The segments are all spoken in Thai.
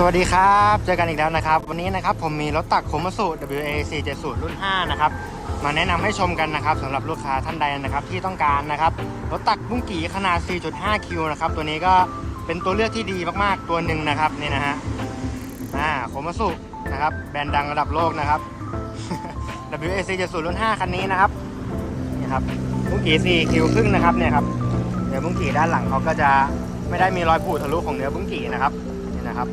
สวัสดีครับ เจอกันอีกแล้วนะครับ วันนี้นะครับผมมีรถตักโคมสุ WA 470รุ่น 5 นะครับ มาแนะนำให้ชมกันนะครับสำหรับลูกค้าท่านใดนะครับที่ต้องการนะครับรถตักบุ้งกี่ขนาด 4.5 คิวนะครับตัวนี้ก็เป็นตัวเลือกที่ดีมากๆตัวหนึ่งนะครับนี่นะฮะอ่าโคมัสุนะครับแบรนด์ดังระดับโลกนะครับ WA 470รุ่น5คันนี้นะครับนี่ครับบุ้งกี่ 4 คิวครึ่งนะครับเนี่ยครับเนื้อบุ้งกี่ด้านหลังเขาก็จะไม่ได้มีรอยผุทะลุของเนื้อบุ้งกี่นะครับนี่นะครับ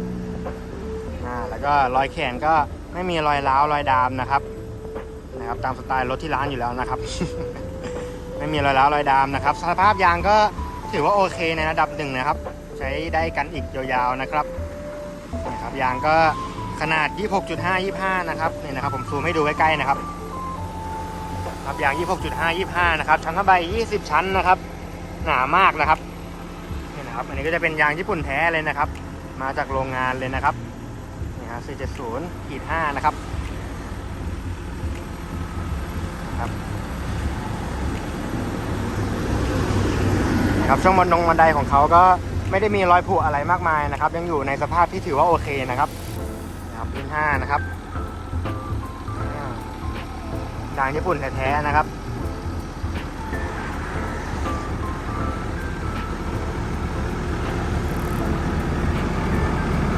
อ่าแล้วก็รอยแขนก็ไม่มีรอยร้าวรอยดามนะครับ นะครับตามสไตล์รถที่ร้านอยู่แล้วนะครับ ไม่มีรอยร้าวรอยดามนะครับสภาพยางก็ถือว่าโอเคในระดับหนึ่งนะครับ ใช้ได้กันอีกยาวๆนะครับนะครับยางก็ขนาด 26.5 25 นะครับนี่นะครับผมซูมให้ดูใกล้ๆนะครับครับยาง 26.5 25 นะครับชั้นผ้าใบ 20 ชั้นนะครับ หนามากนะครับนี่นะครับอันนี้ก็จะเป็นยางญี่ปุ่นแท้เลยนะครับ มาจากโรงงานเลยนะครับนี่ฮะ470ขีด5นะครับ ครับนะครับช่วงบันดงบันไดของเขาก็ไม่ได้มีรอยผุอะไรมากมายนะครับ ยังอยู่ในสภาพที่ถือว่าโอเคนะครับนะครับรุ่น5นะครับอ่าดางญี่ปุ่นแท้ๆนะครับ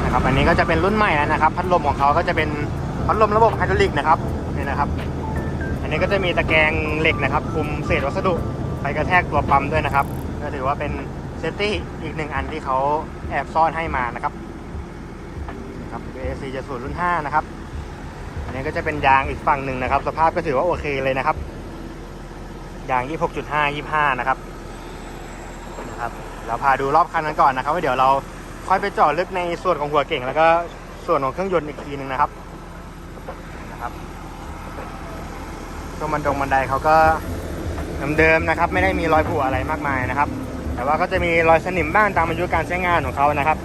นะครับอันนี้ก็จะเป็นรุ่นใหม่นะครับ พัดลมของเขาก็จะเป็นพัดลมระบบไฮดรอลิกนะครับนี่นะครับ นนี้ก็จะมีตะแกรงเหล็กนะครับ คุมเศษวัสดุไปกระแทกตัวปั๊มด้วยนะครับก็ถือว่าเป็นเซฟตี้อีกหนึ่งอันที่เขาแอบซ่อนให้มานะครับนะครับ AC จะสูตรรุ่น 5 นะครับ อันนี้ก็จะเป็นยางอีกฝั่งหนึ่งนะครับ สภาพก็ถือว่าโอเคเลยนะครับ ยาง 26.5 25 นะครับนะครับ เราพาดูรอบคันกันก่อนนะครับว่าเดี๋ยวเราค่อยไปเจาะลึกในส่วนของหัวเก่ง แล้วก็ส่วนของเครื่องยนต์อีกทีหนึ่งนะครับ ตัวบันดงบันไดเขาก็เดิมๆนะครับ ไม่ได้มีรอยผุอะไรมากมายนะครับ แต่ว่าก็จะมีรอยสนิมบ้างตามอายุการใช้งานของเขานะครับ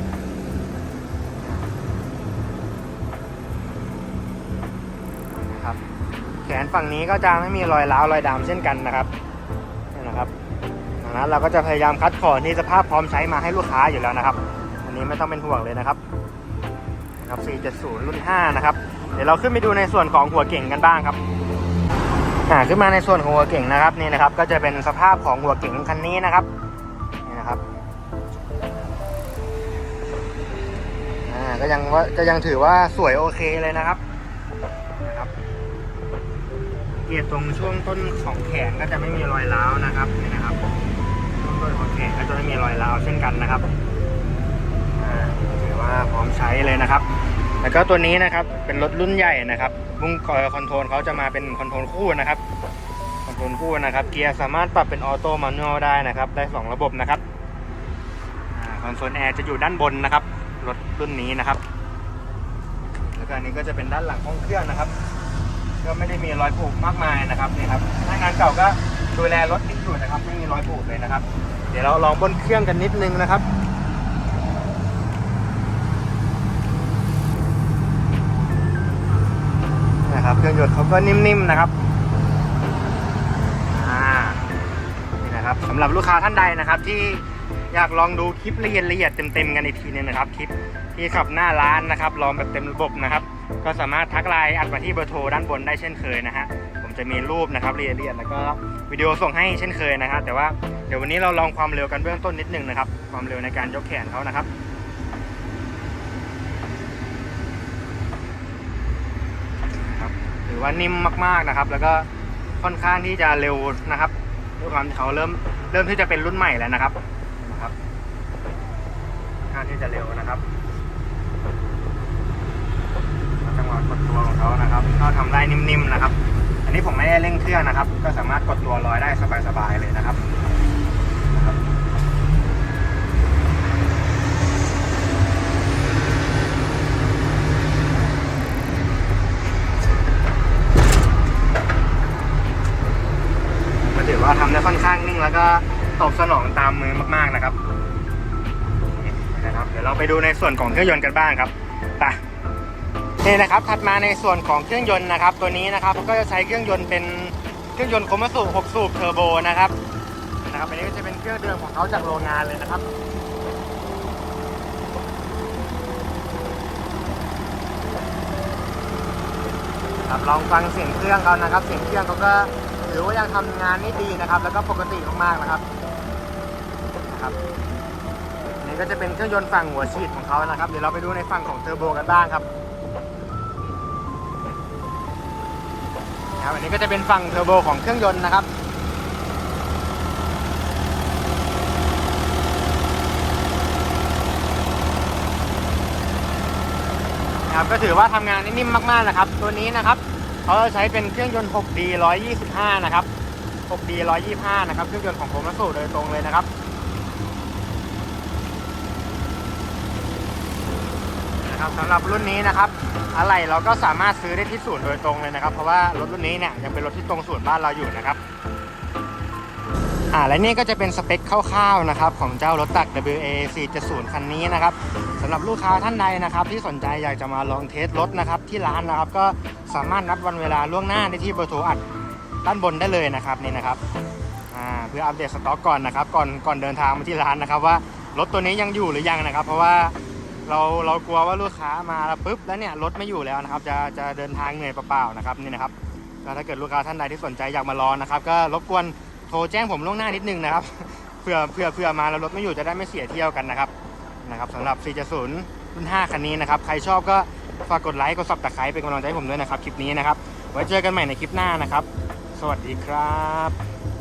นะครับ แขนฝั่งนี้ก็จะไม่มีรอยร้าวรอยดำเช่นกันนะครับนี่นะครับดังนั้นเราก็จะพยายามคัดขอนที่สภาพพร้อมใช้มาให้ลูกค้าอยู่แล้วนะครับ อันนี้ไม่ต้องเป็นห่วงเลยนะครับนะครับ470รุ่น5นะครับ เดี๋ยวเราขึ้นไปดูในส่วนของหัวเก่งกันบ้างครับ อ่าขึ้นมาในส่วนของหัวเก่งนะครับนี่นะครับ ก็จะเป็นสภาพของหัวเก่งคันนี้นะครับนี่นะครับอ่าก็ยังว่าก็ยังถือว่าสวยโอเคเลยนะครับนะครับเกียร์ตรงช่วงต้นของแขนก็จะไม่มีรอยร้าวนะครับนี่นะครับช่วงต้นของแขนก็จะไม่มีรอยร้าวเช่นกันนะครับอ่าถือว่าพร้อมใช้เลยนะครับ แล้วก็ตัวนี้นะครับเป็นรถรุ่นใหญ่นะครับมุ้งคอยคอนโทรลเขาจะมาเป็นคอนโทรลคู่นะครับคอนโทรลคู่นะครับเกียร์สามารถปรับเป็นออโต้มานวลได้นะครับ ได้ 2 ระบบนะครับอคอนโซลแอร์จะอยู่ด้านบนนะครับรถรุ่นนี้นะครับแล้วก็อันนี้ก็จะเป็นด้านหลังห้องเครื่องนะครับ ก็ไม่ได้มีรอยผุมากมายนะครับนี่ครับพนักงานเก่าก็ดูแลรถดีอยู่นะครับไม่มีรอยผุเลยนะครับ เดี๋ยวเราลองบนเครื่องกันนิดนึงนะครับ นะครับ เครื่องยนต์เขาก็นิ่มๆนะครับอ่านี่นะครับสำหรับลูกค้าท่านใดนะครับ ที่อยากลองดูคลิปละเอียดละเอียดเต็มๆกันอีกทีนึงนะครับคลิปที่ขับหน้าร้านนะครับลองแบบเต็มระบบนะครับ ก็สามารถทักไลน์อัดมาที่เบอร์โทรด้านบนได้เช่นเคยนะฮะผมจะมีรูปนะครับละเอียดละเอียดแล้วก็วิดีโอส่งให้เช่นเคยนะครับแต่ว่าเดี๋ยววันนี้เราลองความเร็วกันเบื้องต้นนิดนึงนะครับ ความเร็วในการยกแขนเขานะครับถือ ว่านิ่มมากๆนะครับ แล้วก็ค่อนข้างที่จะเร็วนะครับด้วยความที่เขาเริ่มเริ่มที่จะเป็นรุ่นใหม่แล้วนะครับนะครับค่อนข้างที่จะเร็วนะครับจังหวะกดตัวของเขานะครับก็ทำได้นิ่มๆนะครับ อันนี้ผมไม่ได้เร่งเครื่องนะครับ ก็สามารถกดตัวลอยได้สบายๆเลยนะครับ ก็ถือว่าทำได้ ค่อนข้างนิ่งแล้วก็ตอบสนองตามมือมากๆนะครับนะครับ เดี๋ยวเราไปดูในส่วนของเครื่องยนต์กันบ้างครับไปนี่นะครับถัดมาในส่วนของเครื่องยนต์นะครับ ตัวนี้นะครับก็จะใช้เครื่องยนต์เป็นเครื่องยนต์โคมัสุ6สูบเทอร์โบนะครับนะครับอันนี้ก็จะเป็นเครื่องเดิมของเขาจากโรงงานเลยนะครับครับลองฟังเสียงเครื่องเขานะครับ เสียงเครื่องเขาก็ ถือว่ายังทำงานได้ดีนะครับ แล้วก็ปกติมากๆนะครับนะครับนี่ก็จะเป็นเครื่องยนต์ฝั่งหัวฉีดของเขานะครับ เดี๋ยวเราไปดูในฝั่งของเทอร์โบกันบ้างครับนะครับอันนี้ก็จะเป็นฝั่งเทอร์โบของเครื่องยนต์นะครับนะครับก็ถือว่าทำงานนิ่มมากๆนะครับ ตัวนี้นะครับ เขาจะใช้เป็นเครื่องยนต์ 6D 125 นะครับ 6D 125 นะครับ เครื่องยนต์ของโคมาสุโดยตรงเลยนะครับ นะครับสำหรับรุ่นนี้นะครับ อะไรเราก็สามารถซื้อได้ที่ศูนย์โดยตรงเลยนะครับ เพราะว่ารถรุ่นนี้เนี่ยยังเป็นรถที่ตรงศูนย์บ้านเราอยู่นะครับ อ่า และนี่ก็จะเป็นสเปคคร่าวๆนะครับ ของเจ้ารถตัก WA 470คันนี้นะครับสำหรับลูกค้าท่านใดนะครับ ที่สนใจอยากจะมาลองเทสรถนะครับที่ร้านนะครับก็ สามารถนัดวันเวลาล่วงหน้าได้ที่เบอร์โทรอัดด้านบนได้เลยนะครับนี่นะครับอ่าเพื่ออัปเดตสต็อกก่อนนะครับก่อนก่อนเดินทางมาที่ร้านนะครับว่ารถตัวนี้ยังอยู่หรือยังนะครับ เพราะว่าเราเรากลัวว่าลูกค้ามาแล้วปุ๊บแล้วเนี่ยรถไม่อยู่แล้วนะครับ จะจะเดินทางเหนื่อยเปล่าๆนะครับนี่นะครับก็ถ้าเกิดลูกค้าท่านใดที่สนใจอยากมาลองนะครับ ก็รบกวนโทรแจ้งผมล่วงหน้านิดนึงนะครับเพื่อเพื่อเพื่อมาแล้วรถไม่อยู่จะได้ไม่เสียเที่ยวกันนะครับนะครับสำหรับ 470รุ่น5คันนี้นะครับใครชอบก็ ฝากกดไลค์กดซับตะไคร้เป็นกำลังใจให้ผมด้วยนะครับคลิปนี้นะครับ ไว้เจอกันใหม่ในคลิปหน้านะครับ สวัสดีครับ